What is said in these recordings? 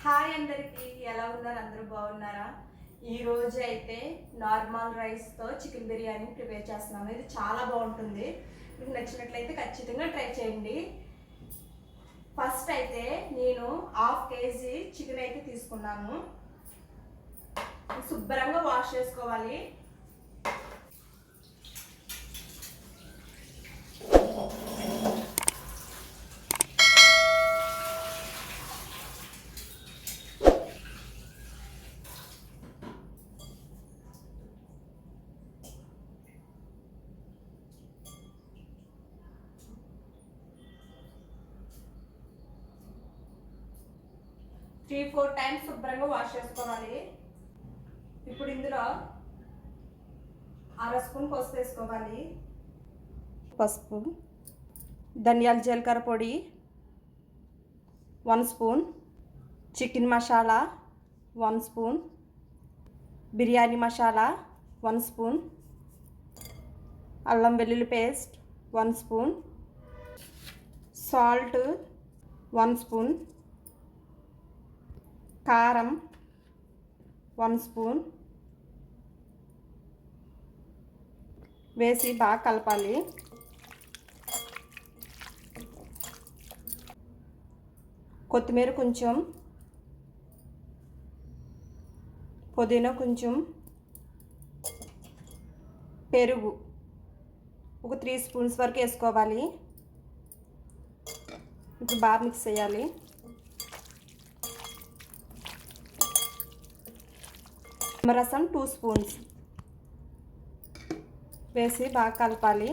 Hi అందరికీ ఎలా ఉన్నారు? అందరూ బాగున్నారా? ఈ రోజు అయితే నార్మల్ రైస్తో చికెన్ బిర్యానీ ప్రిపేర్ చేస్తున్నాము. ఇది చాలా బాగుంటుంది. మీకు నచ్చినట్లయితే ఖచ్చితంగా ట్రై చేయండి. ఫస్ట్ అయితే నేను హాఫ్ కేజీ చికెన్ అయితే తీసుకున్నాను. శుభ్రంగా వాష్ చేసుకోవాలి. త్రీ ఫోర్ టైమ్స్ శుభ్రంగా వాష్ చేసుకోవాలి. ఇప్పుడు ఇందులో అర స్పూన్ పసుపు వేసుకోవాలి. పసుపు ధనియాల జీలకర్ర పొడి one spoon chicken masala one spoon biryani masala one spoon అల్లం వెల్లుల్లి paste one spoon salt one spoon కారం వన్ స్పూన్. వేసి బాగా కలపాలి. కొత్తిమీర కొంచెం. పుదీనా కొంచెం. పెరుగు ఒక త్రీ స్పూన్స్ వరకు వేసుకోవాలి. ఇప్పుడు బాగా మిక్స్ చేయాలి. నిమ్మరసం టూ స్పూన్స్ వేసి బాగా కలపాలి.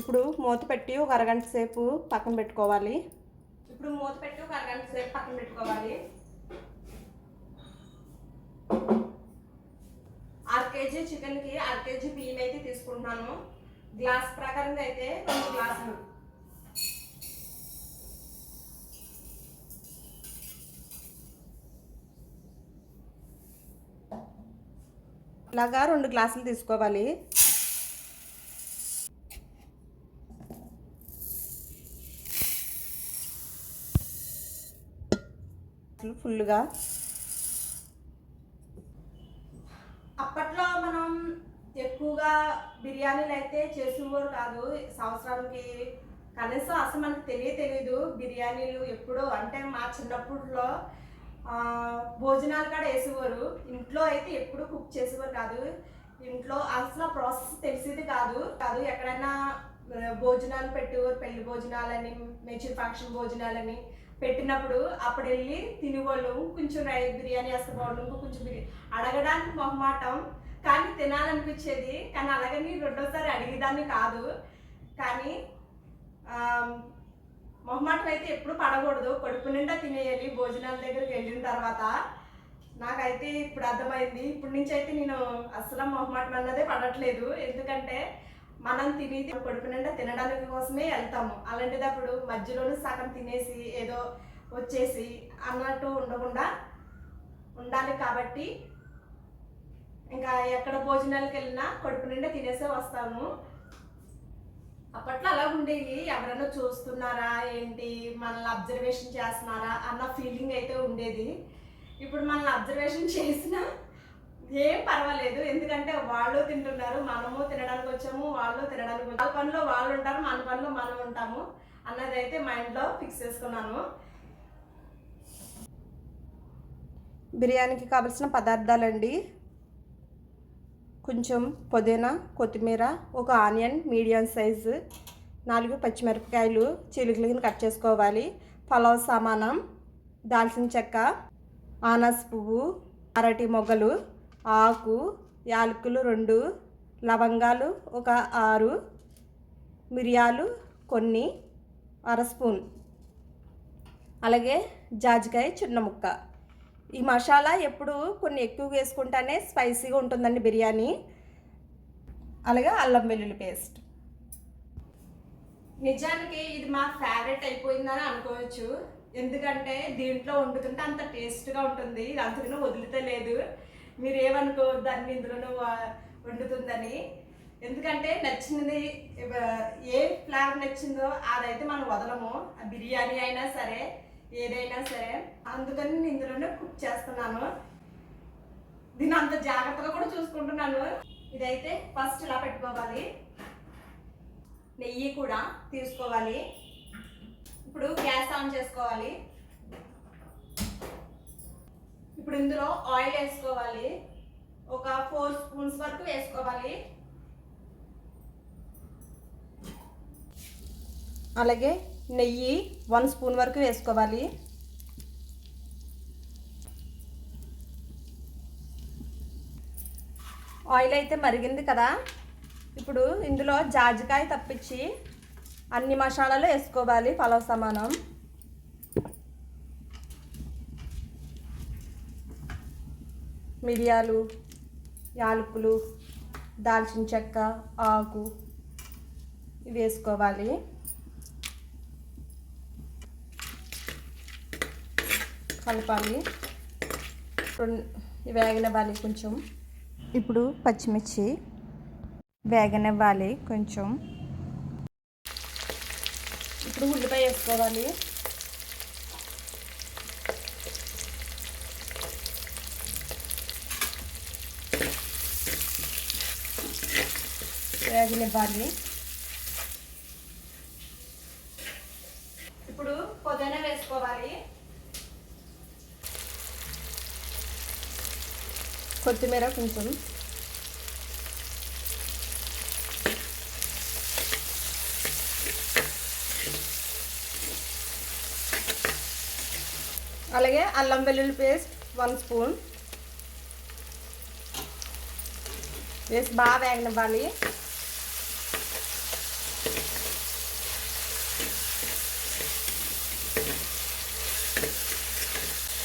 ఇప్పుడు మూత పెట్టి ఒక అరగంట సేపు పక్కన పెట్టుకోవాలి. ఇప్పుడు మూత పెట్టి ఒక అరగంట సేపు పక్కన పెట్టుకోవాలి. అర కేజీ చికెన్కి అర కేజీ బియ్యం అయితే తీసుకుంటున్నాను. గ్లాస్ ప్రకారంగా అయితే రెండు గ్లాసులు. ఇలాగా రెండు గ్లాసులు తీసుకోవాలి. ఫుల్గా అప్పట్లో మనం ఎక్కువగా బిర్యానీలు అయితే చేసేవారు కాదు. సంవత్సరానికి కనీసం అసలు మనకు తెలియ తెలియదు బిర్యానీలు ఎప్పుడో. అంటే మా చిన్నప్పుడులో భోజనాలు కూడా వేసేవారు. ఇంట్లో అయితే ఎప్పుడు కుక్ చేసేవారు కాదు. ఇంట్లో అసలు ప్రాసెస్ తెలిసేది కాదు. కాదు ఎక్కడైనా భోజనాలు పెట్టేవారు పెళ్ళి భోజనాలని మెచ్యూర్ ఫంక్షన్ భోజనాలని పెట్టినప్పుడు అప్పుడు వెళ్ళి తినేవాళ్ళు. కొంచెం రై బిర్యానీ వేస్తే బాగుండు కొంచెం బిర్యానీ అడగడానికి మొహమాటం. కానీ తినాలనిపించేది. కానీ అలాగని రెండోసారి అడిగేదాన్ని కాదు. కానీ మొహమాటం అయితే ఎప్పుడు పడకూడదు. కడుపు నిండా తినేయాలి. భోజనాల దగ్గరికి వెళ్ళిన తర్వాత నాకైతే ఇప్పుడు అర్థమైంది. ఇప్పటి నుంచి అయితే నేను అస్సలు మొహమాటం అన్నదే పడట్లేదు. ఎందుకంటే మనం తినేది కడుపు నిండా తినడానికి కోసమే వెళ్తాము. అలాంటిదప్పుడు మధ్యలోనే సగం తినేసి ఏదో వచ్చేసి అన్నట్టు ఉండకుండా ఉండాలి కాబట్టి ఇంకా ఎక్కడ భోజనాలకు వెళ్ళినా కడుపు నిండా తినేసే వస్తాము. అప్పట్లో అలా ఉండేవి. ఎవరైనా చూస్తున్నారా? ఏంటి? మనల్ని అబ్జర్వేషన్ చేస్తున్నారా? అన్న ఫీలింగ్ అయితే ఉండేది. ఇప్పుడు మనల్ని అబ్జర్వేషన్ చేసినా ఏం పర్వాలేదు. ఎందుకంటే వాళ్ళు తింటున్నారు. మనము తినడానికి వచ్చాము. వాళ్ళు తినడానికి వచ్చాము. వాళ్ళ పనిలో వాళ్ళు ఉంటారు. మన పనిలో మనం ఉంటాము అన్నది అయితే మైండ్లో ఫిక్స్ చేసుకున్నాను. బిర్యానీకి కావలసిన పదార్థాలండి. కొంచెం పుదీనా కొత్తిమీర ఒక ఆనియన్ మీడియం సైజు నాలుగు పచ్చిమిరపకాయలు చిలుకలకి కట్ చేసుకోవాలి. పలావ్ సామానం దాల్చిన చెక్క ఆనస్ పువ్వు అరటి మొగ్గలు ఆకు యాలకులు రెండు లవంగాలు ఒక ఆరు మిరియాలు కొన్ని అర స్పూన్. అలాగే జాజికాయ చిన్న ముక్క. ఈ మసాలా ఎప్పుడు కొన్ని ఎక్కువ వేసుకుంటానే స్పైసీగా ఉంటుందండి బిర్యానీ. అలాగే అల్లం వెల్లుల్లి పేస్ట్. నిజానికి ఇది మా ఫేవరెట్ అయిపోయిందని అనుకోవచ్చు. ఎందుకంటే దీంట్లో వండుతుంటే అంత టేస్ట్గా ఉంటుంది. ఇది అంతకును వదిలితే లేదు మీరు ఏమనుకో ఇందులోనూ వండుతుందని. ఎందుకంటే నచ్చినది ఏ ఫ్లేవర్ నచ్చిందో అదైతే మనం వదలము. ఆ బిర్యానీ అయినా సరే ఏదైనా సరే అందుకని నేను ఇందులోనే కుక్ చేస్తున్నాను. దీన్ని అంత జాగ్రత్తగా కూడా చూసుకుంటున్నాను. ఇదైతే ఫస్ట్ ఇలా పెట్టుకోవాలి. నెయ్యి కూడా తీసుకోవాలి. ఇప్పుడు గ్యాస్ ఆన్ చేసుకోవాలి. ఇప్పుడు ఇందులో ఆయిల్ వేసుకోవాలి. ఒక ఫోర్ స్పూన్స్ వరకు వేసుకోవాలి. అలాగే నెయ్యి వన్ స్పూన్ వరకు వేసుకోవాలి. ఆయిల్ అయితే మరిగింది కదా. ఇప్పుడు ఇందులో జాజికాయ తప్పించి అన్ని మసాలాలు వేసుకోవాలి పలావ్ సమానం. మిరియాలు యాలకులు దాల్చిన చెక్క ఆకు ఇవి వేసుకోవాలి. కలపాలి. వేగనివ్వాలి కొంచెం. ఇప్పుడు పచ్చిమిర్చి వేగనివ్వాలి కొంచెం. ఇప్పుడు ఉల్లిపాయ వేసుకోవాలి. వేగనివ్వాలి ఇప్పుడు పుదీనా వేసుకోవాలి కొత్తిమీర కొంచెం అలాగే అల్లం వెల్లుల్లి పేస్ట్ వన్ స్పూన్. వేసి బాగా వేగనివ్వాలి.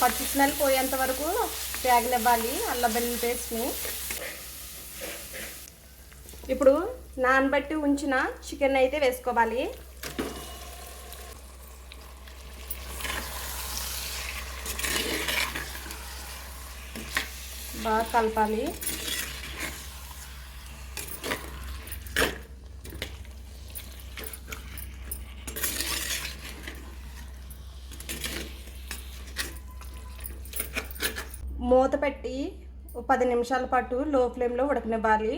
పచ్చి స్మెల్ పోయేంత వరకు వేగనివ్వాలి అల్లం వెల్లుల్లి పేస్ట్ని. ఇప్పుడు నానబెట్టి ఉంచిన చికెన్ అయితే వేసుకోవాలి. బాగా కలపాలి మూత పెట్టి ఓ పది నిమిషాల పాటు లో ఫ్లేమ్లో ఉడకనివ్వాలి.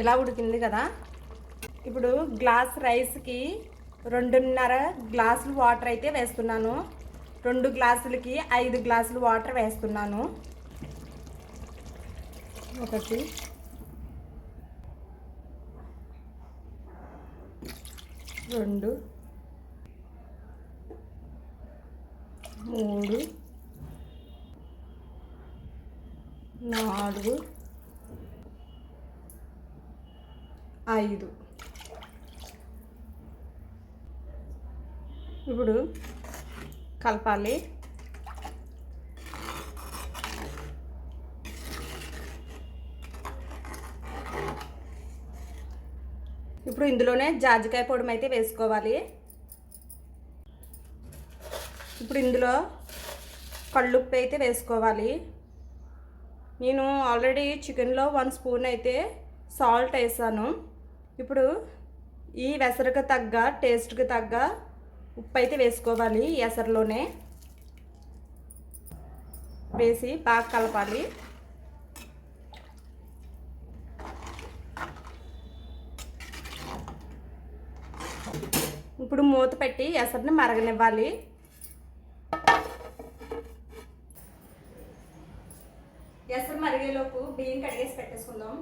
ఇలా ఉడికింది కదా. ఇప్పుడు గ్లాస్ రైస్కి రెండున్నర గ్లాసులు వాటర్ అయితే వేస్తున్నాను. రెండు గ్లాసులకి ఐదు గ్లాసులు వాటర్ వేస్తున్నాను. ఒకటి. రెండు. మూడు. నాలుగు. ఐదు. ఇప్పుడు కలపాలి. ఇప్పుడు ఇందులోనే జాజికాయ పొడి అయితే వేసుకోవాలి. ఇప్పుడు ఇందులో కళ్ళుప్పు అయితే వేసుకోవాలి. నేను ఆల్రెడీ చికెన్లో వన్ స్పూన్ అయితే సాల్ట్ వేసాను. ఇప్పుడు ఈ వెసరకు తగ్గ టేస్ట్కి తగ్గ ఉప్పు అయితే వేసుకోవాలి ఈ ఎసరులోనే వేసి బాగా కలపాలి. ఇప్పుడు మూత పెట్టి ఎసరిని మరగనివ్వాలి. ఎసరు మరిగేలోపు బియ్యం కడిగేసి పెట్టేసుకుందాం.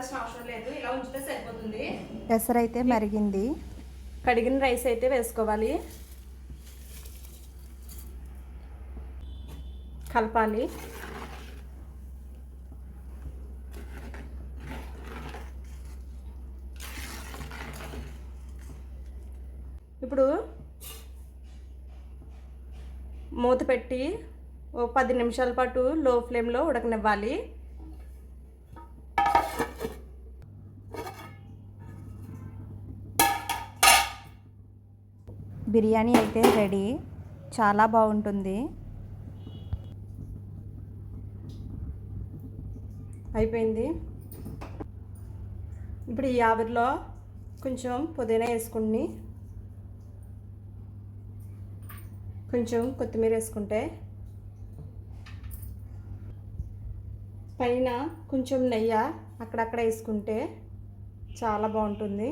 నానబెట్టాల్సిన అవసరం లేదు. ఇలా ఉంచితే సరిపోతుంది. ఎసరైతే మరిగింది. కడిగిన రైస్ అయితే వేసుకోవాలి. కలపాలి. ఇప్పుడు మూత పెట్టి ఓ పది నిమిషాల పాటు లో ఫ్లేమ్లో ఉడకనివ్వాలి. బిర్యానీ అయితే రెడీ. చాలా బాగుంటుంది. అయిపోయింది. ఇప్పుడు ఈ ఆవిరిలో కొంచెం పుదీనా వేసుకుని కొంచెం కొత్తిమీర వేసుకుంటే పైన కొంచెం నెయ్యి అక్కడక్కడ వేసుకుంటే చాలా బాగుంటుంది.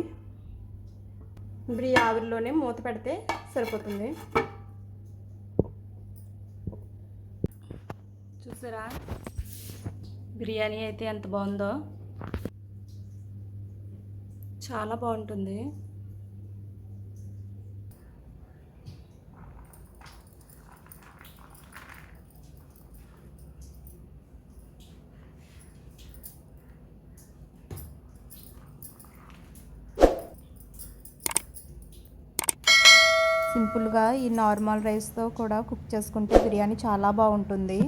ఇప్పుడు ఈ ఆవిరిలోనే మూత పెడితే సరిపోతుంది. చూసారా? బిర్యానీ అయితే ఎంత బాగుందో. చాలా బాగుంటుంది. సింపుల్గా ఈ నార్మల్ రైస్తో కూడా కుక్ చేసుకుంటే బిర్యానీ చాలా బాగుంటుంది.